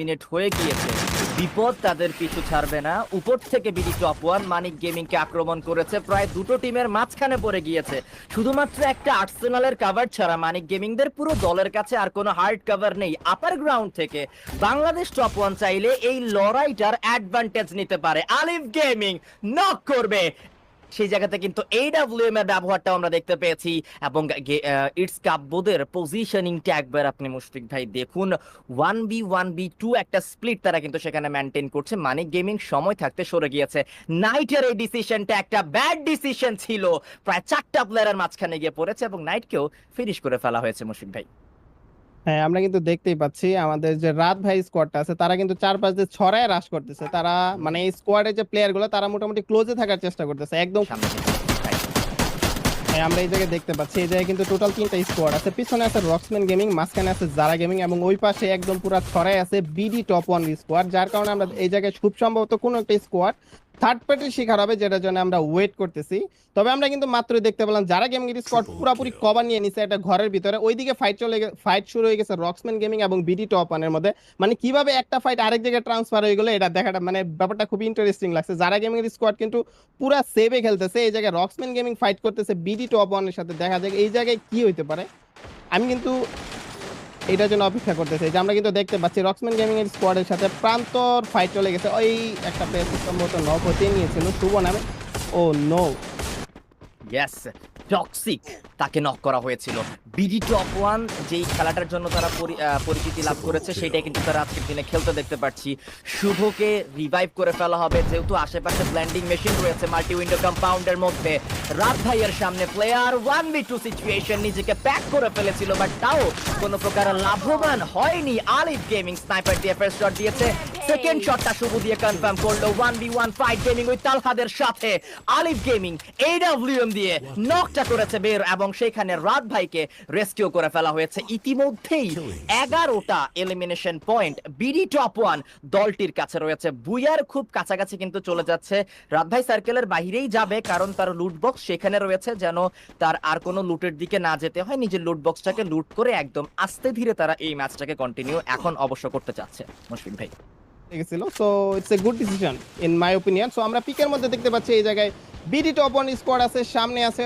Minute হয়ে গিয়েছে। বিপদ তাদের পিছু ছাড়বে না। উপর থেকে BD top one Manik gaming কে আক্রমণ করেছে। প্রায় দুটো টিমের মাঝখানে পড়ে গিয়েছে। শুধুমাত্র একটা আর্সেনালের কাভার ছাড়া মানিক গেমিংদের পুরো দলের কাছে আর কোনো হার্ড কাভার নেই। আপার গ্রাউন্ড থেকে বাংলাদেশ টপ ওয়ান চাইলে এই লড়াইটার অ্যাডভান্টেজ নিতে পারে। আলিফ গেমিং নক করবে। সেই জায়গাতে কিন্তু এইডাব্লিউএম এর ব্যবহারটা আমরা দেখতে পেয়েছি এবং ইটস কাব্যদের পজিশনিংটা একবার আপনি মুশফিক ভাই দেখুন। One B one B two একটা স্প্লিট তারা কিন্তু সেখানে মেনটেন করছে। মানে গেমিং সময় থাকতে সরে গিয়েছে। নাইটের এই ডিসিশনটা একটা ব্যাড ডিসিশন ছিল। প্রায় চারটা প্লেয়ারের মাঝখানে গিয়ে পড়েছে এবং নাইটকেও ফিনিশ করে ফেলা হয়েছে মুশফিক ভাই। হ্যাঁ আমরা কিন্তু দেখতেই পাচ্ছি আমাদের যে রাত ভাই স্কোয়াডটা আছে তারা কিন্তু চারপাশ দিয়ে ছড়ায় রাশ করতেছে। তারা মানে এই স্কোয়াডের যে প্লেয়ারগুলো তারা মোটামুটি ক্লোজে থাকার চেষ্টা করতেছে একদম হ্যাঁ, আমরা এই জায়গায় দেখতে পাচ্ছি এই জায়গায় কিন্তু টোটাল তিনটা স্কোয়াড আছে। পিছনে আছে রক্সম্যান গেমিং মাঝখানে আছে জারা গেমিং এবং ওই পাশে একদম পুরো ছড়ায় আছে বিডি টপ ওয়ান স্কোয়াড যার কারণে আমরা এই জায়গায় খুব সম্ভবত কোনো একটা স্কোয়াড থার্ড পার্টির শিকার হবে যেটার জন্য আমরা ওয়েট করতেছি। তবে আমরা কিন্তু মাত্রই দেখতে পেলাম যারা গেমিং এর স্কোয়াড পুরোপুরি কভার নিয়ে নিছে একটা ঘরের ভিতরে ওইদিকে ফাইট চলে ফাইট শুরু হয়ে গেছে রক্সম্যান গেমিং এবং বিডি টপ ওয়ানের মধ্যে। মানে কীভাবে একটা ফাইট আরেক জায়গায় ট্রান্সফার হয়ে গেলো এটা দেখাটা মানে ব্যাপারটা খুব ইন্টারেস্টিং লাগছে। যারা গেমিং এর স্কোয়াড কিন্তু পুরা সেভে খেলতেছে এই জায়গায় রক্সম্যান গেমিং ফাইট করতেছে বিডি টপ ওয়ানের সাথে। দেখা যাক এই জায়গায় কি হইতে পারে। আমি কিন্তু এটার জন্য অপেক্ষা করতেছে। যে আমরা কিন্তু দেখতে পাচ্ছি রক্সম্যান গেমিং এর স্কোয়াডের সাথে প্রান্তর ফাইট চলে গেছে। ওই একটা প্লেয়ার সম্ভবত নক হতে নিয়েছিল। শুভ নামে। ও নো টক্সিক তাকে নক করা হয়েছিল। বিডি টপ ওয়ান যেই খেলাটার জন্য তারা পরিচিতি লাভ করেছে, সেটাই কিন্তু তারা আজকের দিনে খেলতে দেখতে পাচ্ছি। শুভকে রিভাইভ করে ফেলা হবে, যেহেতু আশেপাশে ব্ল্যান্ডিং মেশিন রয়েছে মাল্টি উইন্ডো কম্পাউন্ডের মধ্যে। রাত ভাইয়ের সামনে player one B two situation নিজেকে প্যাক করে ফেলেছিল বাট তাও কোনো প্রকার লাভবান হয়নি। আলিফ গেমিং স্নাইপার দিয়ে ফার্স্ট শট দিয়েছে। সেকেন্ড শটটা শুভ দিয়ে কনফার্ম করল one B one fight gaming ওই তালহাদের সাথে আলিফ গেমিং এডাব্লিউএম দিয়ে নকটা করেছে বের এবং সেখানে রাত ভাইকে রেস্কিউ করে ফেলা হয়েছে। ইতিমধ্যেই এগারোটা elimination point BD top one দলটির কাছে রয়েছে। বুয়ার খুব কাছাকাছি কিন্তু চলে যাচ্ছে। রাত ভাই সার্কেলের বাহিরেই যাবে কারণ তার লুট বক্স সেখানে রয়েছে যেন তার আর কোনো লুটের দিকে না যেতে হয়। নিজের লুট বক্সটাকে লুট করে একদম আস্তে ধীরে তারা এই ম্যাচটাকে কন্টিনিউ এখন অবশ্য করতে চাচ্ছে। মুশফিক ভাই। গেছিল so it's a good decision in my opinion so আমরা পিকের মধ্যে দেখতে পাচ্ছি এই জায়গায় বিডি টপ ওয়ান স্কোয়াড আছে সামনে আছে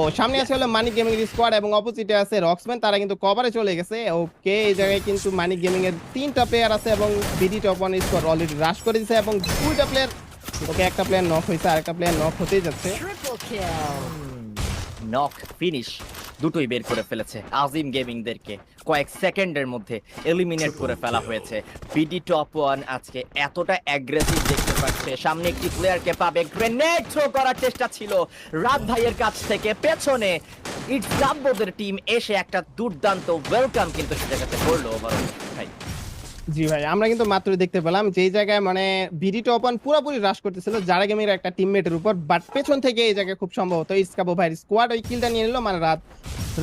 ও সামনে আছে হলো মানিক গেমিং এর স্কোয়াড এবং অপোজিটে আছে রক্সম্যান তারা কিন্তু কভারে চলে গেছে। ওকে এই জায়গায় কিন্তু মানিক গেমিং এর তিনটা প্লেয়ার আছে এবং BD top one squad already rush করে দিয়েছে এবং দুইটা প্লেয়ার ওকে একটা প্লেয়ার নক হয়েছে আর একটা প্লেয়ার নক হতেই যাচ্ছে। নক ফিনিশ দুটোই বের করে ফেলেছে আজিম গেমিংদেরকে। কয়েক সেকেন্ডের মধ্যে এলিমিনেট করে ফেলা হয়েছে। বিডি টপ ওয়ান আজকে এতটা অ্যাগ্রেসিভ দেখতে পাচ্ছে। সামনে একটি প্লেয়ারকে পাবে গ্রেনেড থ্রো করার চেষ্টা ছিল। রাত ভাইয়ের কাছ থেকে পেছনে ইটস টিম এসে একটা দুর্দান্ত ওয়েলকাম কিন্তু সেটা কাছে করল ওভারঅল ভাই। জি ভাই, আমরা কিন্তু মাত্র দেখতে পেলাম যে জায়গায় মানে বিডি টপন পুরোপুরি হ্রাস করতেছিল যারা গেমের একটা টিমমেটের উপর বাট পেছন থেকে এই জায়গায় খুব সম্ভবত ইসকাবো ভাইয়ের স্কোয়াড ওই কিলটা নিয়ে নিলো মানে রাত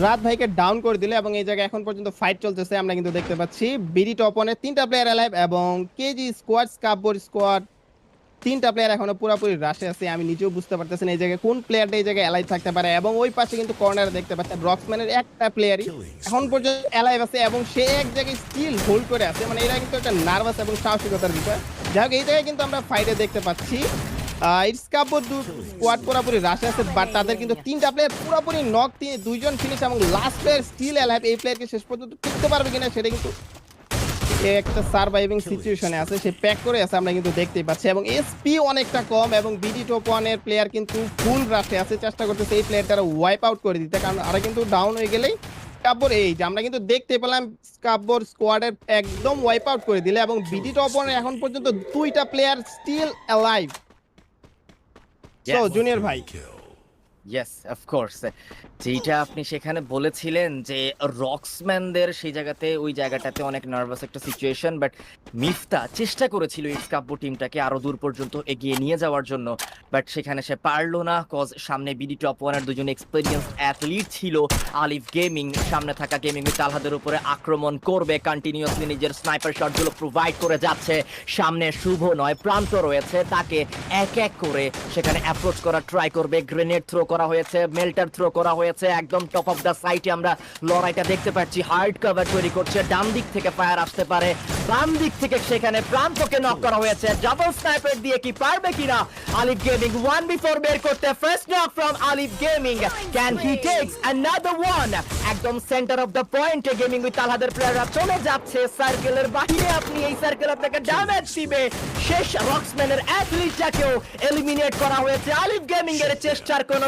রাত ভাইকে ডাউন করে দিলে এবং এই জায়গায় এখন পর্যন্ত ফাইট চলতেছে, আমরা কিন্তু দেখতে পাচ্ছি। বিডি টপনের তিনটা প্লেয়ার অ্যালাইভ এবং কেজি স্কোয়াড স্কাবোর স্কোয়াড তিনটা প্লেয়ার এখনও পুরোপুরি রাশে আছে, আমি নিজেও বুঝতে পারতেছি না এই জায়গায় কোন প্লেয়ারটা এই জায়গায় অ্যালাইভ থাকতে পারে। এবং ওই পাশে কিন্তু কর্নারে দেখতে পাচ্ছেন রক্সম্যানের একটা প্লেয়ারই এখন পর্যন্ত অ্যালাইভ আছে এবং সে এক জায়গায় স্টিল হোল্ড করে আছে। মানে এটা কিন্তু একটা নার্ভাস এবং সাহসিকতার বিষয়। যাই হোক, এই জায়গায় কিন্তু আমরা ফাইটে দেখতে পাচ্ছি। স্কোয়াড পুরোপুরি আছে বাট তাদের কিন্তু তিনটা প্লেয়ার পুরোপুরি দুইজন এবং লাস্ট প্লেয়ার স্টিল এই প্লেয়ারকে শেষ পর্যন্ত পারবে কিনা সেটা কিন্তু একটা সার্ভাইভিং সিচুয়েশনে আছে সে প্যাক করে আছে আমরা কিন্তু দেখতেই পাচ্ছি। এবং এসপি অনেকটা কম এবং বিডি টপ ওয়ানের প্লেয়ার কিন্তু ফুল রাশে আছে। চেষ্টা করতেছে এই প্লেয়ারটা ওয়াইপ আউট করে দিতে কারণ আরা কিন্তু ডাউন হয়ে গেলেই কাব্বর এই যে আমরা কিন্তু দেখতে পেলাম কাব্বর স্কোয়াডের একদম ওয়াইপ আউট করে দিলে এবং বিডি টপ ওয়ানের এখন পর্যন্ত দুইটা প্লেয়ার স্টিল অ্যালাইভ. জুনিয়র ভাই ইয়েস অফকোর্স যেটা আপনি সেখানে বলেছিলেন যে রক্সম্যানদের সেই জায়গাতে, ওই জায়গাটাতে অনেক নার্ভাস একটা সিচুয়েশন বাট মিফতা চেষ্টা করেছিল টিমটাকে দূর পর্যন্ত এগিয়ে নিয়ে যাওয়ার জন্য। বাট সেখানে সে পারল না কজ সামনে বিডি টপ ওয়ানের দুজন এক্সপিরিয়েন্স অ্যাথলিট ছিল। আলিফ গেমিং সামনে থাকা গেমিং তালহাদের উপরে আক্রমণ করবে কন্টিনিউয়াসলি নিজের স্নাইপার শটগুলো প্রোভাইড করে যাচ্ছে। সামনে শুভ নয়, প্রান্ত রয়েছে, তাকে এক এক করে সেখানে অ্যাপ্রোচ করা ট্রাই করবে গ্রেনেড থ্রো করার করা হয়েছে মেল্টার থ্রো করা হয়েছে, একদম টপ অফ দ্য সাইটে আমরা লড়াইটা দেখতে পাচ্ছি। হার্ড কভার তৈরি করছে, ডান দিক থেকে ফায়ার আসতে পারে। বাম দিক থেকে সেখানে প্রান্তকে নক করা হয়েছে। ডাবল স্নাইপার দিয়ে কি পারবে কিনা? আলিফ গেমিং ওয়ান বিফোর বের করতে first knock from Alif gaming can he takes another one একদম সেন্টার অফ দ্য পয়েন্টে গেমিং উইথ আলহাদের প্লেয়াররা চলে যাচ্ছে। সার্কেলের বাহিরে আপনি এই সার্কেল আপনাকে ড্যামেজ দিবে। শেষ রক্সম্যানের অ্যাথলিটটাকেও এলিমিনেট করা হয়েছে। আলিফ গেমিং এর চেষ্টার কোনো